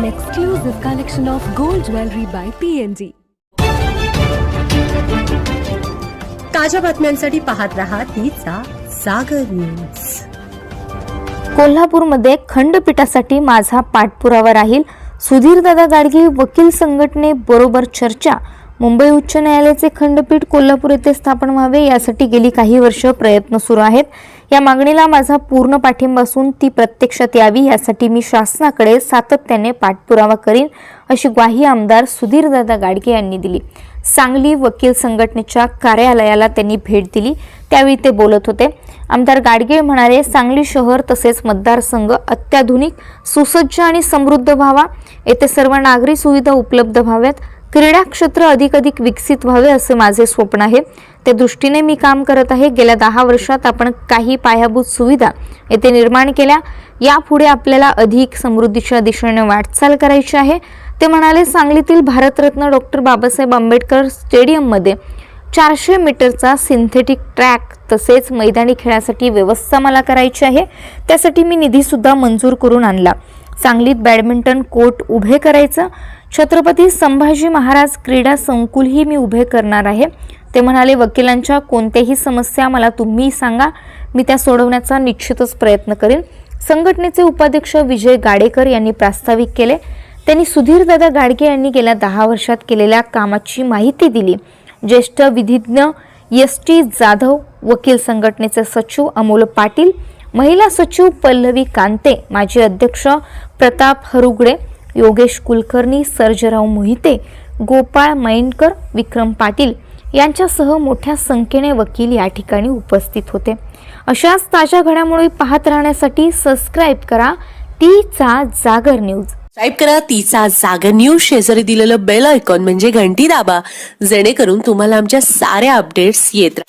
an exclusive collection of gold jewelry by PNG. ताज्या बातम्यांसाठी पाहत रहा तिचा सागर न्यूज कोल्हापूरमध्ये खंडपीठासाठी माझा पाठपुरावा राहील. सुधीरदादा गाडगे वकील संघटनेबरोबर चर्चा. मुंबई उच्च न्यायालयाचे खंडपीठ कोल्हापूर येथे स्थापन व्हावे यासाठी गेली काही वर्ष प्रयत्न सुरू आहेत. या मागणीला माझा पूर्ण पाठिंबा असून ती प्रत्यक्षात यावी यासाठी मी शासनाकडे सातत्याने पाठपुरावा करीन अशी ग्वाही आमदार सुधीरदादा गाडगे यांनी दिली. सांगली वकील संघटनेच्या कार्यालयाला त्यांनी भेट दिली. त्यावेळी ते बोलत होते. आमदार गाडगे म्हणाले सांगली शहर तसेच मतदारसंघ अत्याधुनिक सुसज्ज आणि समृद्ध व्हावा. येथे सर्व नागरी सुविधा उपलब्ध व्हाव्यात. क्रीडा क्षेत्र अधिक अधिक विकसित व्हावे असे माझे स्वप्न आहे. त्या दृष्टीने मी काम करत आहे. गेल्या दहा वर्षात आपण काही पायाभूत सुविधा येथे निर्माण केल्या. यापुढे आपल्याला अधिक समृद्धीच्या दिशेने वाटचाल करायची आहे. ते म्हणाले सांगलीतील भारतरत्न डॉक्टर बाबासाहेब आंबेडकर स्टेडियममध्ये चारशे मीटरचा सिंथेटिक ट्रॅक तसेच मैदानी खेळासाठी व्यवस्था मला करायची आहे. त्यासाठी मी निधीसुद्धा मंजूर करून आणला. सांगलीत बॅडमिंटन कोर्ट उभे करायचं. छत्रपती संभाजी महाराज क्रीडा संकुलही मी उभे करणार आहे. ते म्हणाले वकिलांच्या कोणत्याही समस्या मला तुम्ही सांगा. मी त्या सोडवण्याचा निश्चितच प्रयत्न करेन. संघटनेचे उपाध्यक्ष विजय गाडेकर यांनी प्रास्ताविक केले. त्यांनी सुधीरदादा गाडगे यांनी गेल्या दहा वर्षात केलेल्या कामाची माहिती दिली. ज्येष्ठ विधिज्ञ एस टी जाधव वकील संघटनेचे सचिव अमोल पाटील महिला सचिव पल्लवी कांते माजी अध्यक्ष प्रताप हरुगडे योगेश कुलकर्णी सर्जराव मोहिते गोपाळ मैनकर विक्रम पाटील यांच्यासह मोठ्या संख्येने वकील या ठिकाणी उपस्थित होते. अशाच ताज्या घडामोडी पाहत राहण्यासाठी सबस्क्राईब करा तीचा जागर न्यूज. टाईप करा तिचा जागर न्यूज. शेजारी दिलेलं बेल आयकॉन म्हणजे घंटी दाबा. जेणेकरून तुम्हाला आमच्या साऱ्या अपडेट्स येत